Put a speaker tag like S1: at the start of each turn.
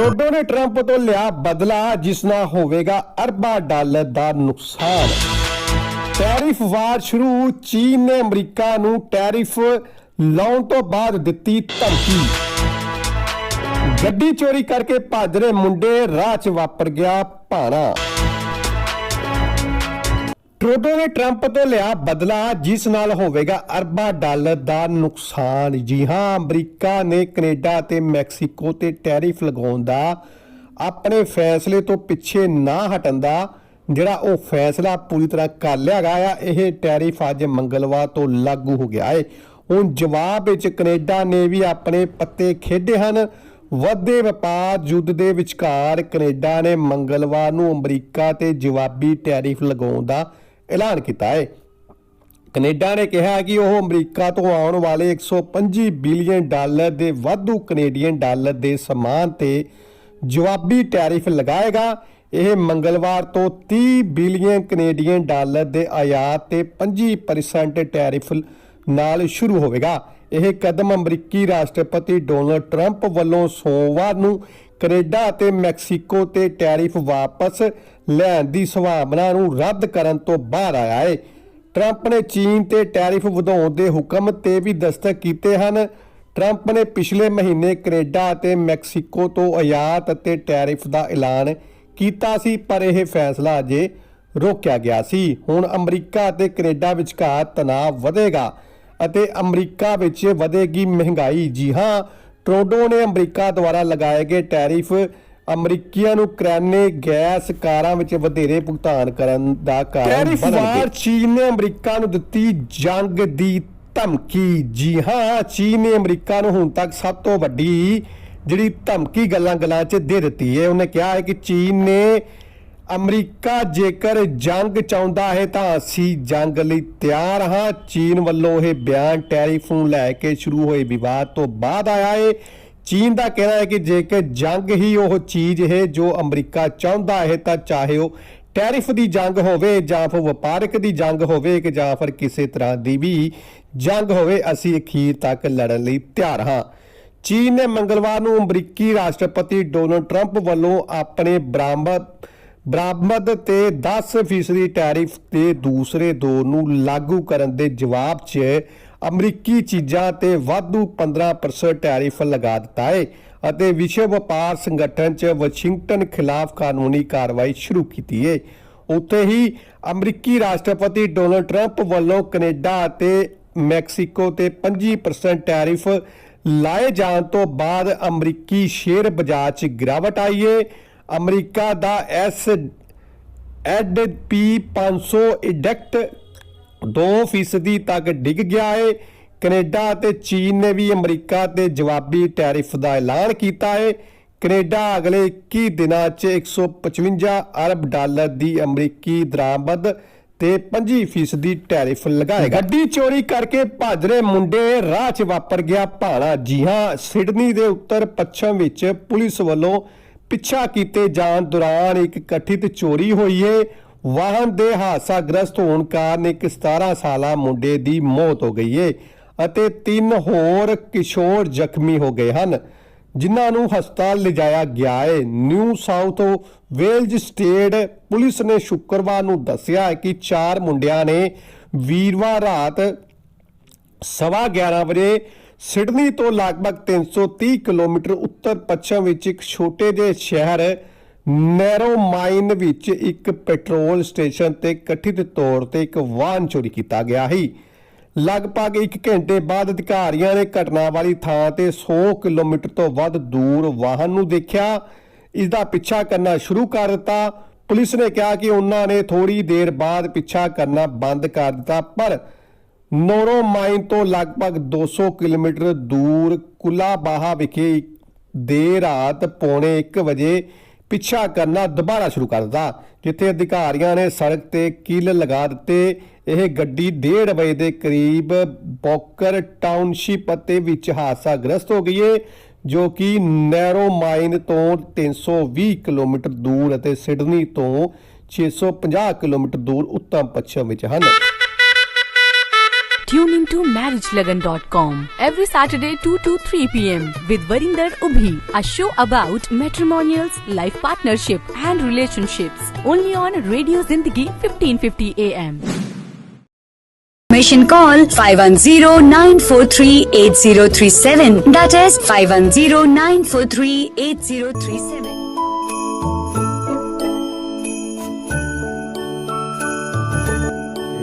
S1: Trudeau ਨੇ Trump ਤੋਂ ਲਿਆ ਬਦਲਾ, ਜਿਸ ਨਾਲ ਹੋਵੇਗਾ ਅਰਬਾਂ ਡਾਲਰ ਦਾ ਨੁਕਸਾਨ। ਟੈਰਿਫ ਵਾਰ ਸ਼ੁਰੂ, ਚੀਨ ਨੇ ਅਮਰੀਕਾ ਨੂੰ ਟੈਰਿਫ ਲਾਉਣ ਤੋਂ ਬਾਅਦ ਦਿੱਤੀ ਧਮਕੀ। ਗੱਡੀ ਚੋਰੀ ਕਰਕੇ ਭੱਜ ਰਹੇ ਮੁੰਡੇ ਰਾਹ 'ਚ ਵਾਪਰ ਗਿਆ ਭਾਣਾ। ਟਰੂਡੋ ਨੇ ਟਰੰਪ ਤੋਂ ਲਿਆ ਬਦਲਾ, ਜਿਸ ਨਾਲ ਹੋਵੇਗਾ ਅਰਬਾਂ ਡਾਲਰ ਦਾ ਨੁਕਸਾਨ। ਜੀ ਹਾਂ, ਅਮਰੀਕਾ ਨੇ ਕੈਨੇਡਾ ਅਤੇ ਮੈਕਸੀਕੋ ਤੇ ਟੈਰਿਫ ਲਗਾਉਣ ਦਾ ਆਪਣੇ ਫੈਸਲੇ ਤੋਂ ਪਿੱਛੇ ਨਾ ਹਟਣ ਦਾ ਜਿਹੜਾ ਉਹ ਫੈਸਲਾ ਪੂਰੀ ਤਰ੍ਹਾਂ ਕਰ ਲਿਆ ਗਿਆ ਆ, ਇਹ ਟੈਰਿਫ ਅੱਜ ਮੰਗਲਵਾਰ ਤੋਂ ਲਾਗੂ ਹੋ ਗਿਆ ਏ। ਹੁਣ ਜਵਾਬ ਵਿੱਚ ਕੈਨੇਡਾ ਨੇ ਵੀ ਆਪਣੇ ਪੱਤੇ ਖੇਡੇ ਹਨ। ਵੱਧਦੇ ਵਪਾਰ ਯੁੱਧ ਦੇ ਵਿਚਕਾਰ ਕੈਨੇਡਾ ਨੇ ਮੰਗਲਵਾਰ ਨੂੰ ਅਮਰੀਕਾ ਤੇ ਜਵਾਬੀ ਟੈਰਿਫ ਲਗਾਉਣ ਦਾ ਐਲਾਨ ਕੀਤਾ ਹੈ। ਕੈਨੇਡਾ ਨੇ ਕਿਹਾ ਕਿ ਉਹ ਅਮਰੀਕਾ ਤੋਂ ਆਉਣ ਵਾਲੇ 125 ਬਿਲੀਅਨ ਡਾਲਰ ਦੇ ਵਾਧੂ ਕੈਨੇਡੀਅਨ ਡਾਲਰ ਦੇ ਸਮਾਨ ਤੇ ਜਵਾਬੀ ਟੈਰਿਫ ਲਗਾਏਗਾ। ਇਹ ਮੰਗਲਵਾਰ ਤੋਂ 30 ਬਿਲੀਅਨ ਕੈਨੇਡੀਅਨ ਡਾਲਰ ਦੇ ਆਯਾਤ ਤੇ 25% ਟੈਰਿਫ ਨਾਲ ਸ਼ੁਰੂ ਹੋਵੇਗਾ। ਇਹ ਕਦਮ ਅਮਰੀਕੀ ਰਾਸ਼ਟਰਪਤੀ ਡੋਨਲਡ ਟਰੰਪ ਵੱਲੋਂ ਸੋਮਵਾਰ ਨੂੰ ਕੈਨੇਡਾ ਅਤੇ ਮੈਕਸੀਕੋ ਤੇ ਟੈਰਿਫ ਵਾਪਸ ਲੈਣ ਦੀ ਸੰਭਾਵਨਾ ਨੂੰ ਰੱਦ ਕਰਨ ਤੋਂ ਬਾਹਰ ਆਇਆ ਹੈ ਟਰੰਪ ਨੇ ਚੀਨ ਤੇ ਟੈਰਿਫ ਵਧਾਉਣ ਦੇ ਹੁਕਮ ਤੇ ਵੀ ਦਸਤਕ ਕੀਤੇ ਹਨ। ਟਰੰਪ ਨੇ ਪਿਛਲੇ ਮਹੀਨੇ ਕੈਨੇਡਾ ਅਤੇ ਮੈਕਸੀਕੋ ਤੋਂ ਆਯਾਤ ਅਤੇ ਟੈਰਿਫ ਦਾ ਐਲਾਨ ਕੀਤਾ ਸੀ, ਪਰ ਇਹ ਫੈਸਲਾ ਅਜੇ ਰੋਕਿਆ ਗਿਆ ਸੀ। ਹੁਣ ਅਮਰੀਕਾ ਅਤੇ ਕੈਨੇਡਾ ਵਿਚਕਾਰ ਤਣਾਅ ਵਧੇਗਾ ਅਤੇ ਅਮਰੀਕਾ ਵਿੱਚ ਵਧੇਗੀ ਮਹਿੰਗਾਈ। ਜੀ ਹਾਂ, ਟਰੋਡੋ ਨੇ ਅਮਰੀਕਾ ਦੁਆਰਾ ਲਗਾਏ ਗਏ ਟੈਰਿਫ ਅਮਰੀਕੀਆਂ ਨੂੰ ਕਰਿਆਨੇ ਗੈਸ ਕਾਰਾਂ ਵਿੱਚ ਵਧੇਰੇ ਭੁਗਤਾਨ ਕਰਨ ਦਾ ਕਾਰਨ ਬਣਨਗੇ। ਚੀਨ ਨੇ ਅਮਰੀਕਾ ਨੂੰ ਦਿੱਤੀ ਜੰਗ ਦੀ ਧਮਕੀ। ਜੀ ਹਾਂ ਚੀਨ ਨੇ ਅਮਰੀਕਾ ਨੂੰ ਹੁਣ ਤੱਕ ਸਭ ਤੋਂ ਵੱਡੀ ਜਿਹੜੀ ਧਮਕੀ ਗੱਲਾਂ ਗੱਲਾਂ 'ਚ ਦੇ ਦਿੱਤੀ ਹੈ ਉਹਨੇ ਕਿਹਾ ਹੈ ਕਿ ਚੀਨ ਨੇ ਅਮਰੀਕਾ ਜੇਕਰ ਜੰਗ ਚਾਹੁੰਦਾ ਹੈ ਤਾਂ ਅਸੀਂ ਜੰਗ ਲਈ ਤਿਆਰ ਹਾਂ। ਚੀਨ ਵੱਲੋਂ ਇਹ ਬਿਆਨ ਟੈਰਿਫ ਨੂੰ ਲੈ ਕੇ ਸ਼ੁਰੂ ਹੋਏ ਵਿਵਾਦ ਤੋਂ ਬਾਅਦ ਆਇਆ ਹੈ ਚੀਨ ਦਾ ਕਹਿਣਾ ਹੈ ਕਿ ਜੇਕਰ ਜੰਗ ਹੀ ਉਹ ਚੀਜ਼ ਹੈ ਜੋ ਅਮਰੀਕਾ ਚਾਹੁੰਦਾ ਹੈ, ਤਾਂ ਚਾਹੇ ਉਹ ਟੈਰਿਫ ਦੀ ਜੰਗ ਹੋਵੇ ਜਾਂ ਫਿਰ ਵਪਾਰਕ ਦੀ ਜੰਗ ਹੋਵੇ ਕਿ ਜਾਂ ਫਿਰ ਕਿਸੇ ਤਰ੍ਹਾਂ ਦੀ ਵੀ ਜੰਗ ਹੋਵੇ, ਅਸੀਂ ਅਖੀਰ ਤੱਕ ਲੜਨ ਲਈ ਤਿਆਰ ਹਾਂ। ਚੀਨ ਨੇ ਮੰਗਲਵਾਰ ਨੂੰ ਅਮਰੀਕੀ ਰਾਸ਼ਟਰਪਤੀ ਡੋਨਲਡ ਟਰੰਪ ਵੱਲੋਂ ਆਪਣੇ ਬਰਾਮਦ ਬਰਾਮਦ ਤੇ 10% ਟੈਰਿਫ ਤੇ ਦੂਸਰੇ ਦੌਰ ਨੂੰ ਲਾਗੂ ਕਰਨ ਦੇ ਜਵਾਬ 'ਚ ਅਮਰੀਕੀ ਚੀਜ਼ਾਂ ਤੇ ਵਾਧੂ 15% ਟੈਰਿਫ ਲਗਾ ਦਿੱਤਾ ਹੈ ਅਤੇ ਵਿਸ਼ਵ ਵਪਾਰ ਸੰਗਠਨ 'ਚ ਵਾਸ਼ਿੰਗਟਨ ਖਿਲਾਫ ਕਾਨੂੰਨੀ ਕਾਰਵਾਈ ਸ਼ੁਰੂ ਕੀਤੀ ਹੈ ਉੱਥੇ ਹੀ ਅਮਰੀਕੀ ਰਾਸ਼ਟਰਪਤੀ ਡੋਨਲਡ ਟਰੰਪ ਵੱਲੋਂ ਕੈਨੇਡਾ ਅਤੇ ਮੈਕਸੀਕੋ ਤੇ 25% ਟੈਰਿਫ ਲਾਏ ਜਾਣ ਤੋਂ ਬਾਅਦ ਅਮਰੀਕੀ ਸ਼ੇਅਰ ਬਾਜ਼ਾਰ 'ਚ ਗਿਰਾਵਟ ਆਈ ਹੈ ਅਮਰੀਕਾ ਦਾ ਐਸ ਐਡ ਪੀ 500 ਇੰਡੈਕਟ 2% ਤੱਕ ਡਿੱਗ ਗਿਆ ਏ। ਕੈਨੇਡਾ ਅਤੇ ਚੀਨ ਨੇ ਵੀ ਅਮਰੀਕਾ ਤੇ ਜਵਾਬੀ ਟੈਰਿਫ ਦਾ ਐਲਾਨ ਕੀਤਾ ਹੈ ਕੈਨੇਡਾ ਅਗਲੇ 21 ਦਿਨਾਂ 'ਚ 155 ਅਰਬ ਡਾਲਰ ਦੀ ਅਮਰੀਕੀ ਦਰਾਮਦ ਤੇ 25% ਟੈਰਿਫ ਲਗਾਏਗਾ। ਗੱਡੀ ਚੋਰੀ ਕਰਕੇ ਭੱਜ ਰਹੇ ਮੁੰਡੇ ਰਾਹ 'ਚ ਵਾਪਰ ਗਿਆ ਭਾਣਾ। ਜੀ ਹਾਂ, ਸਿਡਨੀ ਦੇ ਉੱਤਰ ਪੱਛਮ ਵਿੱਚ ਪੁਲਿਸ ਵੱਲੋਂ ਪਿੱਛਾ ਕੀਤੇ ਜਾਣ ਦੌਰਾਨ ਇੱਕ ਕਥਿਤ ਚੋਰੀ ਹੋਈ ਏ। ਵਾਹਨ ਦੇ ਹਾਦਸਾਗ੍ਰਸਤ ਹੋਣ ਕਾਰਨ ਇੱਕ 17 ਸਾਲਾ ਮੁੰਡੇ ਦੀ ਮੌਤ ਹੋ ਗਈ ਏ ਅਤੇ ਤਿੰਨ ਹੋਰ ਕਿਸ਼ੋਰ ਜ਼ਖਮੀ ਹੋ ਗਏ ਹਨ, ਜਿਨ੍ਹਾਂ ਨੂੰ ਹਸਪਤਾਲ ਲਿਜਾਇਆ ਗਿਆ ਏ। New South Wales state police ਨੇ ਸ਼ੁੱਕਰਵਾਰ ਨੂੰ ਦੱਸਿਆ ਕਿ ਚਾਰ ਮੁੰਡਿਆਂ ਨੇ ਵੀਰਵਾਰ ਰਾਤ ਸਵਾ 11 ਵਜੇ ਸਿਡਨੀ ਤੋਂ ਲਗਭਗ 330 ਕਿਲੋਮੀਟਰ ਉੱਤਰ ਪੱਛਮ ਵਿੱਚ ਇੱਕ ਛੋਟੇ ਜਿਹੇ ਸ਼ਹਿਰ ਨੈਰੋ ਮਾਈਨ ਵਿੱਚ ਇੱਕ ਪੈਟਰੋਲ ਸਟੇਸ਼ਨ ਤੇ ਕਥਿਤ ਤੌਰ ਤੇ ਇੱਕ ਵਾਹਨ ਚੋਰੀ ਕੀਤਾ ਗਿਆ ਸੀ। ਲਗਭਗ 1 ਘੰਟੇ ਬਾਅਦ ਅਧਿਕਾਰੀਆਂ ਨੇ ਘਟਨਾ ਵਾਲੀ ਥਾਂ ਤੇ 100 ਕਿਲੋਮੀਟਰ ਤੋਂ ਵੱਧ ਦੂਰ ਵਾਹਨ ਨੂੰ ਦੇਖਿਆ। ਇਸ ਦਾ ਪਿੱਛਾ ਕਰਨਾ ਸ਼ੁਰੂ ਕਰ ਦਿੱਤਾ। ਪੁਲਿਸ ਨੇ ਕਿਹਾ ਕਿ ਉਹਨਾਂ ਨੇ ਥੋੜੀ ਦੇਰ ਬਾਅਦ ਪਿੱਛਾ ਕਰਨਾ ਬੰਦ ਕਰ ਦਿੱਤਾ, ਪਰ ਨੋਰੋ ਮਾਈਨ ਤੋਂ ਲਗਭਗ 200 ਕਿਲੋਮੀਟਰ ਦੂਰ ਕੁਲਾਬਾਹਾ ਵਿਖੇ ਦੇਰ ਰਾਤ ਪੌਣੇ 1 ਵਜੇ ਪਿੱਛਾ ਕਰਨਾ ਦੁਬਾਰਾ ਸ਼ੁਰੂ ਕਰ ਦਿੱਤਾ। ਜਿੱਥੇ ਅਧਿਕਾਰੀਆਂ ਨੇ ਸੜਕ ਤੇ ਕਿਲ ਲਗਾ ਦਿੱਤੇ, ਇਹ ਗੱਡੀ 1:30 ਵਜੇ ਦੇ ਕਰੀਬ ਬੌਕਰ ਟਾਊਨਸ਼ਿਪ ਅਤੇ ਵਿੱਚ ਹਾਦਸਾ ਗ੍ਰਸਤ ਹੋ ਗਈ ਹੈ ਜੋ ਕਿ ਨੈਰੋ ਮਾਈਨ ਤੋਂ 320 ਕਿਲੋਮੀਟਰ ਦੂਰ ਅਤੇ ਸਿਡਨੀ ਤੋਂ 650 ਕਿਲੋਮੀਟਰ ਦੂਰ ਉੱਤਮ ਪੱਛਮ ਵਿੱਚ ਹਨ।
S2: Tune into marriagelagan.com every Saturday 2 to 3 p.m. with Varinder Ubhi, a show about matrimonials, life partnership and relationships. Only on Radio Zindagi 1550 AM.
S3: Information call 510-943-8037. That is 510-943-8037.